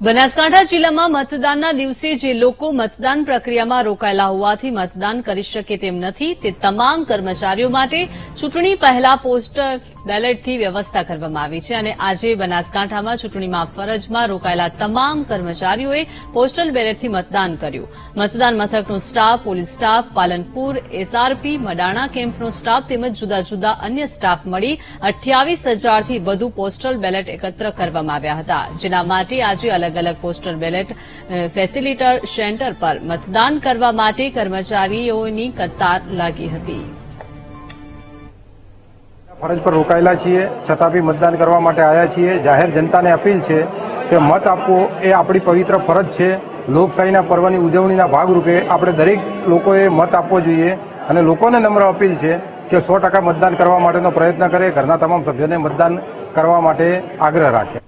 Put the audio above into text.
બનાસકાંઠા જિલ્લામાં મતદાનના દિવસે જે લોકો મતદાન પ્રક્રિયામાં રોકાયેલા હોવાથી મતદાન કરી શકે તેમ નથી, તે તમામ કર્મચારીઓ માટે ચૂંટણી પહેલા પોસ્ટલ બેલેટથી વ્યવસ્થા કરવામાં આવી છે અને આજે બનાસકાંઠામાં ચૂંટણીમાં ફરજમાં રોકાયેલા તમામ કર્મચારીઓએ પોસ્ટલ બેલેટથી મતદાન કર્યું. મતદાન મથકનો staff, police staff, Palanpur SRP Madana કેમ્પનો staff તેમજ જુદા જુદા અન્ય સ્ટાફ મળી અઠ્યાવીસ હજારથી વધુ પોસ્ટલ બેલેટ એકત્ર કરવામાં આવ્યા હતા. જેના માટે આજે અલગ અલગ પોસ્ટલ બેલેટ ફેસિલિટર, સેન્ટર પર મતદાન કરવા માટે કર્મચારીઓની કતાર લાગી હતી. ફરજ પર રોકાયેલા છીએ. છતાં બી મતદાન કરવા માટે આવ્યા છીએ. જાહેર જનતાને અપીલ છે કે મત આપવો એ આપણી પવિત્ર ફરજ છે. લોકશાહીના પર્વની ઉજવણીના ભાગરૂપે આપણે દરેક લોકોએ મત આપવો જોઈએ અને લોકોને નમ્ર અપીલ છે કે સો ટકા મતદાન કરવા માટેનો પ્રયત્ન કરે. ઘરના તમામ સભ્યોને મતદાન કરવા માટે આગ્રહ રાખે.